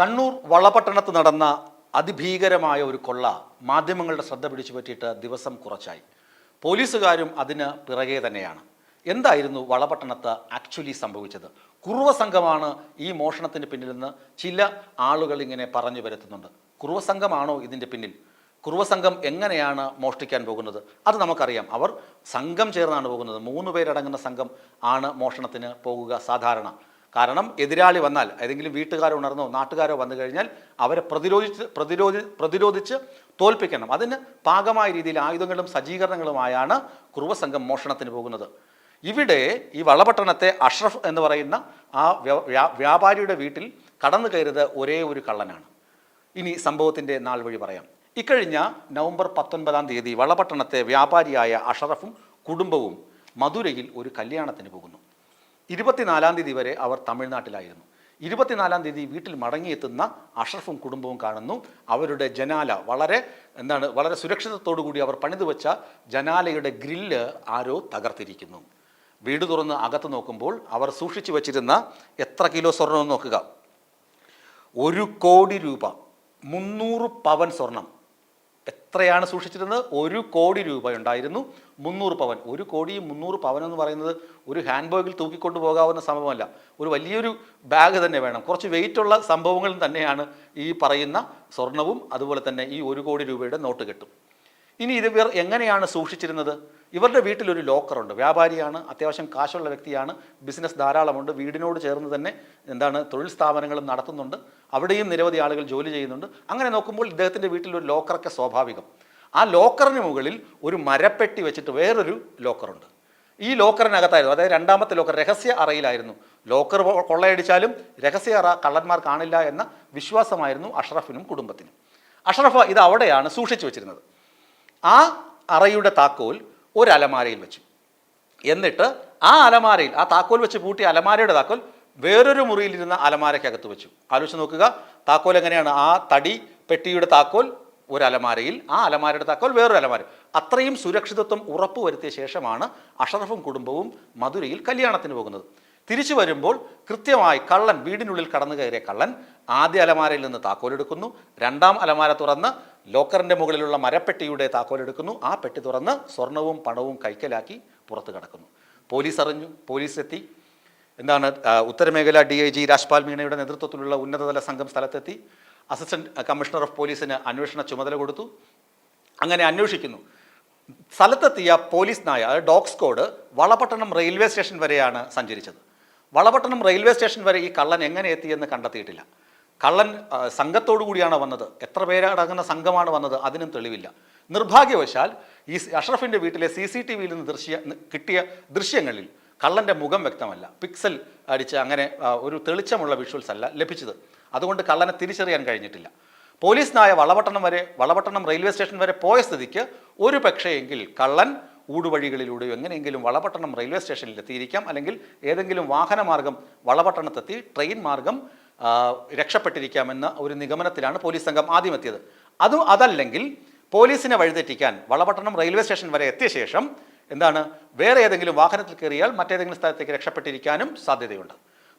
കണ്ണൂർ വള്ളപട്ടണത്ത് നടന്ന അതിഭീകരമായ ഒരു കൊള്ള മാധ്യമങ്ങളുടെ ശ്രദ്ധ പിടിച്ചു പറ്റിയിട്ട് ദിവസം കുറച്ചായി. പോലീസുകാരും അതിന് പിറകെ തന്നെയാണ്. എന്തായിരുന്നു വളപട്ടണത്ത് ആക്ച്വലി സംഭവിച്ചത്? കുറുവ സംഘമാണ് ഈ മോഷണത്തിന് പിന്നിലെന്ന് ചില ആളുകൾ ഇങ്ങനെ പറഞ്ഞു വരുത്തുന്നുണ്ട് കുറുവ സംഘമാണോ ഇതിന്റെ പിന്നിൽ? കുറുവ സംഘം എങ്ങനെയാണ് മോഷ്ടിക്കാൻ പോകുന്നത്? അത് നമുക്കറിയാം. അവർ സംഘം ചേർന്നാണ് പോകുന്നത്. മൂന്ന് പേരടങ്ങുന്ന സംഘം ആണ് മോഷണത്തിന് പോകുക സാധാരണ. കാരണം എതിരാളി വന്നാൽ ഏതെങ്കിലും വീട്ടുകാരോ ഉണർന്നോ നാട്ടുകാരോ വന്നു കഴിഞ്ഞാൽ അവരെ പ്രതിരോധിച്ച് പ്രതിരോധി പ്രതിരോധിച്ച് തോൽപ്പിക്കണം. അതിന് പാകമായ രീതിയിൽ ആയുധങ്ങളും സജ്ജീകരണങ്ങളുമായാണ് കുറുവസംഘം മോഷണത്തിന് പോകുന്നത്. ഇവിടെ ഈ വളപട്ടണത്തെ അഷ്റഫ് എന്ന് പറയുന്ന ആ വ്യാപാരിയുടെ വീട്ടിൽ കടന്നു കയറിയത് ഒരേ ഒരു കള്ളനാണ്. ഇനി സംഭവത്തിന്റെ നാൾ വഴി പറയാം. ഇക്കഴിഞ്ഞ നവംബർ പത്തൊൻപതാം തീയതി വളപട്ടണത്തെ വ്യാപാരിയായ അഷറഫും കുടുംബവും മധുരയിൽ ഒരു കല്യാണത്തിന് പോകുന്നു. ഇരുപത്തിനാലാം തീയതി വരെ അവർ തമിഴ്നാട്ടിലായിരുന്നു. ഇരുപത്തിനാലാം തീയതി വീട്ടിൽ മടങ്ങിയെത്തുന്ന അഷറഫും കുടുംബവും കാണുന്നു. അവരുടെ ജനാല വളരെ എന്താണ് വളരെ സുരക്ഷിതത്തോടു കൂടി അവർ പണിതു വെച്ച ജനാലയുടെ ഗ്രില്ല് ആരോ തകർത്തിരിക്കുന്നു. വീട് തുറന്ന് അകത്ത് നോക്കുമ്പോൾ അവർ സൂക്ഷിച്ചു വച്ചിരുന്ന എത്ര കിലോ സ്വർണം നോക്കുക. ഒരു കോടി രൂപ മുന്നൂറ് പവൻ സ്വർണം എത്രയാണ് സൂക്ഷിച്ചിരുന്നത്? ഒരു കോടി രൂപ ഉണ്ടായിരുന്നു മുന്നൂറ് പവൻ. ഒരു കോടിയും മുന്നൂറ് പവൻ എന്ന് പറയുന്നത് ഒരു ഹാൻഡ് ബാഗിൽ തൂക്കിക്കൊണ്ടു പോകാവുന്ന സംഭവമല്ല. ഒരു വലിയൊരു ബാഗ് തന്നെ വേണം. കുറച്ച് വെയിറ്റുള്ള സംഭവങ്ങൾ തന്നെയാണ് ഈ പറയുന്ന സ്വർണവും അതുപോലെ തന്നെ ഈ ഒരു കോടി രൂപയുടെ നോട്ട് കെട്ടും. ഇനി ഇത് എങ്ങനെയാണ് സൂക്ഷിച്ചിരുന്നത്? ഇവരുടെ വീട്ടിലൊരു ലോക്കറുണ്ട്. വ്യാപാരിയാണ് അത്യാവശ്യം കാശുള്ള വ്യക്തിയാണ് ബിസിനസ് ധാരാളമുണ്ട് വീടിനോട് ചേർന്ന് തന്നെ എന്താണ് തൊഴിൽ സ്ഥാപനങ്ങളും നടത്തുന്നുണ്ട് അവിടെയും നിരവധി ആളുകൾ ജോലി ചെയ്യുന്നുണ്ട്. അങ്ങനെ നോക്കുമ്പോൾ ഇദ്ദേഹത്തിന്റെ വീട്ടിലൊരു ലോക്കറൊക്കെ സ്വാഭാവികം. ആ ലോക്കറിന് മുകളിൽ ഒരു മരപ്പെട്ടി വെച്ചിട്ട് വേറൊരു ലോക്കറുണ്ട്. ഈ ലോക്കറിനകത്തായിരുന്നു അതായത് രണ്ടാമത്തെ ലോക്കർ രഹസ്യ അറയിലായിരുന്നു. ലോക്കർ കൊള്ളയടിച്ചാലും രഹസ്യ അറ കള്ളന്മാർ കാണില്ല എന്ന വിശ്വാസമായിരുന്നു അഷ്റഫിനും കുടുംബത്തിനും. അഷ്റഫ് ഇത് അവിടെയാണ് സൂക്ഷിച്ചു വെച്ചിരുന്നത്. ആ അറയുടെ താക്കോൽ ഒരു അലമാരയിൽ വെച്ചു. എന്നിട്ട് ആ അലമാരയിൽ ആ താക്കോൽ വെച്ച് പൂട്ടിയ അലമാരയുടെ താക്കോൽ വേറൊരു മുറിയിലിരുന്ന അലമാരയ്ക്കകത്ത് വെച്ചു. ആലോചിച്ച് നോക്കുക താക്കോൽ എങ്ങനെയാണ്? ആ തടി പെട്ടിയുടെ താക്കോൽ ഒരു അലമാരയിൽ ആ അലമാരയുടെ താക്കോൽ വേറൊരു അലമാര. അത്രയും സുരക്ഷിതത്വം ഉറപ്പുവരുത്തിയ ശേഷമാണ് അഷറഫും കുടുംബവും മധുരയിൽ കല്യാണത്തിന് പോകുന്നത്. തിരിച്ചു വരുമ്പോൾ കൃത്യമായി കള്ളൻ വീടിനുള്ളിൽ കടന്നു കയറിയ കള്ളൻ ആദ്യ അലമാരയിൽ നിന്ന് താക്കോലെടുക്കുന്നു. രണ്ടാം അലമാര തുറന്ന് ലോക്കറിന്റെ മുകളിലുള്ള മരപ്പെട്ടിയുടെ താക്കോലെടുക്കുന്നു. ആ പെട്ടി തുറന്ന് സ്വർണവും പണവും കൈക്കലാക്കി പുറത്ത് കടക്കുന്നു. പോലീസ് അറിഞ്ഞു. പോലീസ് എത്തി. എന്താണ് ഉത്തരമേഖല ഡി ഐ ജി രാജ്പാൽ മീണയുടെ നേതൃത്വത്തിലുള്ള ഉന്നതതല സംഘം സ്ഥലത്തെത്തി. അസിസ്റ്റന്റ് കമ്മീഷണർ ഓഫ് പോലീസിന് അന്വേഷണ ചുമതല കൊടുത്തു. അങ്ങനെ അന്വേഷിക്കുന്നു. സ്ഥലത്തെത്തിയ പോലീസ് നായ അതായത് dog squad Valapattanam railway station വരെയാണ് സഞ്ചരിച്ചത്. വളപട്ടണം റെയിൽവേ സ്റ്റേഷൻ വരെ ഈ കള്ളൻ എങ്ങനെ എത്തിയെന്ന് കണ്ടെത്തിയിട്ടില്ല. കള്ളൻ സംഘത്തോടു കൂടിയാണ് വന്നത്. എത്ര പേരടങ്ങുന്ന സംഘമാണ് വന്നത് അതിനും തെളിവില്ല. നിർഭാഗ്യവശാൽ ഈ അഷ്റഫിന്റെ വീട്ടിലെ സി സി ടി വിയിൽ നിന്ന് ദൃശ്യ കിട്ടിയ ദൃശ്യങ്ങളിൽ കള്ളന്റെ മുഖം വ്യക്തമല്ല. പിക്സൽ അടിച്ച് അങ്ങനെ ഒരു തെളിച്ചമുള്ള വിഷ്വൽസ് അല്ല ലഭിച്ചത്. അതുകൊണ്ട് കള്ളനെ തിരിച്ചറിയാൻ കഴിഞ്ഞിട്ടില്ല. പോലീസ് നായ വളപട്ടണം വരെ വളപട്ടണം റെയിൽവേ സ്റ്റേഷൻ വരെ പോയ സ്ഥിതിക്ക് ഒരു പക്ഷേയെങ്കിൽ കള്ളൻ ഊടുവഴികളിലൂടെയോ എങ്ങനെയെങ്കിലും വളപട്ടണം റെയിൽവേ സ്റ്റേഷനിൽ എത്തിയിരിക്കാം അല്ലെങ്കിൽ ഏതെങ്കിലും വാഹനമാർഗം വളപട്ടണത്തെത്തി ട്രെയിൻ മാർഗം രക്ഷപ്പെട്ടിരിക്കാമെന്ന ഒരു നിഗമനത്തിലാണ് പോലീസ് സംഘം ആദ്യം എത്തിയത് അത് അതല്ലെങ്കിൽ പോലീസിനെ വഴിതെറ്റിക്കാൻ വളപട്ടണം റെയിൽവേ സ്റ്റേഷൻ വരെ എത്തിയ ശേഷം എന്താണ് വേറെ ഏതെങ്കിലും വാഹനത്തിൽ കയറിയാൽ മറ്റേതെങ്കിലും സ്ഥലത്തേക്ക് രക്ഷപ്പെട്ടിരിക്കാനും സാധ്യതയുണ്ട്.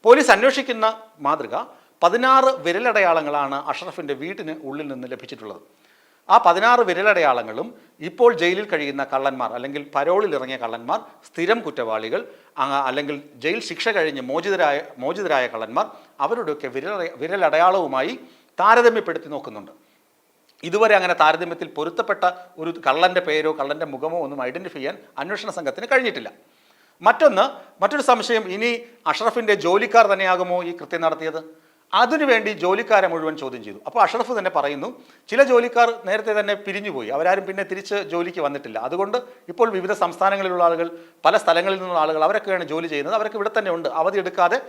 പോലീസ് അന്വേഷിക്കുന്ന മാതൃക പതിനാറ് വിരലടയാളങ്ങളാണ് അഷ്റഫിന്റെ വീട്ടിന് ഉള്ളിൽ നിന്ന് ലഭിച്ചിട്ടുള്ളത്. ആ പതിനാറ് വിരലടയാളങ്ങളും ഇപ്പോൾ ജയിലിൽ കഴിയുന്ന കള്ളന്മാർ അല്ലെങ്കിൽ പരോളിൽ ഇറങ്ങിയ കള്ളന്മാർ സ്ഥിരം കുറ്റവാളികൾ അല്ലെങ്കിൽ ജയിൽ ശിക്ഷ കഴിഞ്ഞ് മോചിതരായ മോചിതരായ കള്ളന്മാർ അവരുടെയൊക്കെ വിരല വിരലടയാളവുമായി താരതമ്യപ്പെടുത്തി നോക്കുന്നുണ്ട്. ഇതുവരെ അങ്ങനെ താരതമ്യത്തിൽ പൊരുത്തപ്പെട്ട ഒരു കള്ളന്റെ പേരോ കള്ളന്റെ മുഖമോ ഒന്നും ഐഡന്റിഫൈ ചെയ്യാൻ അന്വേഷണ സംഘത്തിന് കഴിഞ്ഞിട്ടില്ല. മറ്റൊന്ന് മറ്റൊരു സംശയം ഇനി അഷ്റഫിന്റെ ജോലിക്കാർ തന്നെയാകുമോ ഈ കൃത്യം നടത്തിയത്? അതിനുവേണ്ടി ജോലിക്കാരെ മുഴുവൻ ചോദ്യം ചെയ്തു. അപ്പോൾ അഷറഫ് തന്നെ പറയുന്നു ചില ജോലിക്കാർ നേരത്തെ തന്നെ പിരിഞ്ഞുപോയി. അവരാരും പിന്നെ തിരിച്ച് ജോലിക്ക് വന്നിട്ടില്ല. അതുകൊണ്ട് ഇപ്പോൾ വിവിധ സംസ്ഥാനങ്ങളിലുള്ള ആളുകൾ പല സ്ഥലങ്ങളിൽ നിന്നുള്ള ആളുകൾ അവരൊക്കെയാണ് ജോലി ചെയ്യുന്നത്. അവരൊക്കെ ഇവിടെ തന്നെ ഉണ്ട്. അവധി എടുക്കാതെ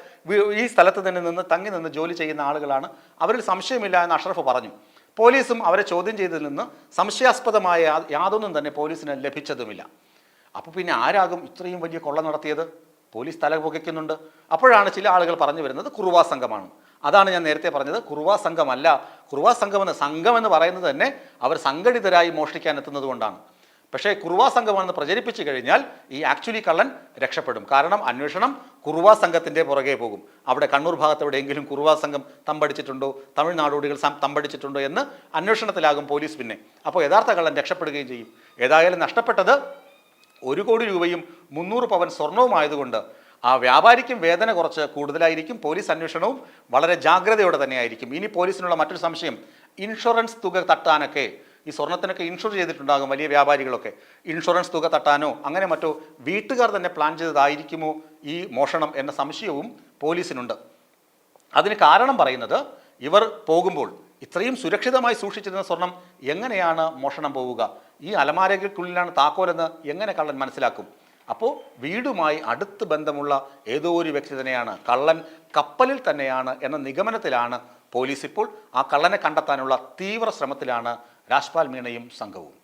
ഈ സ്ഥലത്ത് തന്നെ നിന്ന് തങ്ങി നിന്ന് ജോലി ചെയ്യുന്ന ആളുകളാണ്. അവരിൽ സംശയമില്ല എന്ന് അഷറഫ് പറഞ്ഞു. പോലീസും അവരെ ചോദ്യം ചെയ്തതിൽ നിന്ന് സംശയാസ്പദമായ യാതൊന്നും തന്നെ പോലീസിന് ലഭിച്ചതുമില്ല. അപ്പോൾ പിന്നെ ആരാകും ഇത്രയും വലിയ കൊള്ള നടത്തിയത്? പോലീസ് തല പുകയ്ക്കുന്നുണ്ട്. അപ്പോഴാണ് ചില ആളുകൾ പറഞ്ഞു വരുന്നത് കുറുവാ സംഘമാണ്. അതാണ് ഞാൻ നേരത്തെ പറഞ്ഞത് കുറുവാ സംഘമല്ല. കുറുവാ സംഘം എന്ന് സംഘം എന്ന് പറയുന്നത് തന്നെ അവർ സംഘടിതരായി മോഷ്ടിക്കാൻ എത്തുന്നത് കൊണ്ടാണ്. പക്ഷേ കുറുവാ സംഘമാണെന്ന് പ്രചരിപ്പിച്ചു കഴിഞ്ഞാൽ ഈ ആക്ച്വലി കള്ളൻ രക്ഷപ്പെടും. കാരണം അന്വേഷണം കുറുവാ സംഘത്തിന്റെ പുറകെ പോകും. അവിടെ കണ്ണൂർ ഭാഗത്ത് എവിടെയെങ്കിലും കുറുവാ സംഘം തമ്പടിച്ചിട്ടുണ്ടോ? തമിഴ്നാടോടികൾ തമ്പടിച്ചിട്ടുണ്ടോ എന്ന് അന്വേഷണത്തിലാകും പോലീസ് പിന്നെ. അപ്പോൾ യഥാർത്ഥ കള്ളൻ രക്ഷപ്പെടുകയും ചെയ്യും. ഏതായാലും നഷ്ടപ്പെട്ടത് ഒരു കോടി രൂപയും മുന്നൂറ് പവൻ സ്വർണവുമായതുകൊണ്ട് ആ വ്യാപാരിക്കും വേദന കുറച്ച് കൂടുതലായിരിക്കും. പോലീസ് അന്വേഷണവും വളരെ ജാഗ്രതയോടെ തന്നെയായിരിക്കും. ഇനി പോലീസിനുള്ള മറ്റൊരു സംശയം ഇൻഷുറൻസ് തുക തട്ടാനൊക്കെ ഈ സ്വർണത്തിനൊക്കെ ഇൻഷുർ ചെയ്തിട്ടുണ്ടാകും വലിയ വ്യാപാരികളൊക്കെ. ഇൻഷുറൻസ് തുക തട്ടാനോ അങ്ങനെ മറ്റോ വീട്ടുകാർ തന്നെ പ്ലാൻ ചെയ്തതായിരിക്കുമോ ഈ മോഷണം എന്ന സംശയവും പോലീസിനുണ്ട്. അതിന് കാരണം പറയുന്നത് ഇവർ പോകുമ്പോൾ ഇത്രയും സുരക്ഷിതമായി സൂക്ഷിച്ചിരുന്ന സ്വർണം എങ്ങനെയാണ് മോഷണം പോവുക? ഈ അലമാരകൾക്കുള്ളിലാണ് താക്കോലെന്ന് എങ്ങനെ കള്ളൻ മനസ്സിലാക്കും? അപ്പോൾ വീടുമായി അടുത്ത് ബന്ധമുള്ള ഏതോ ഒരു വ്യക്തി തന്നെയാണ്. കള്ളൻ കപ്പലിൽ തന്നെയാണ് എന്ന നിഗമനത്തിലാണ് പോലീസ് ഇപ്പോൾ ആ കള്ളനെ കണ്ടെത്താനുള്ള തീവ്ര ശ്രമത്തിലാണ് രാജ്പാൽ മീണയും സംഘവും.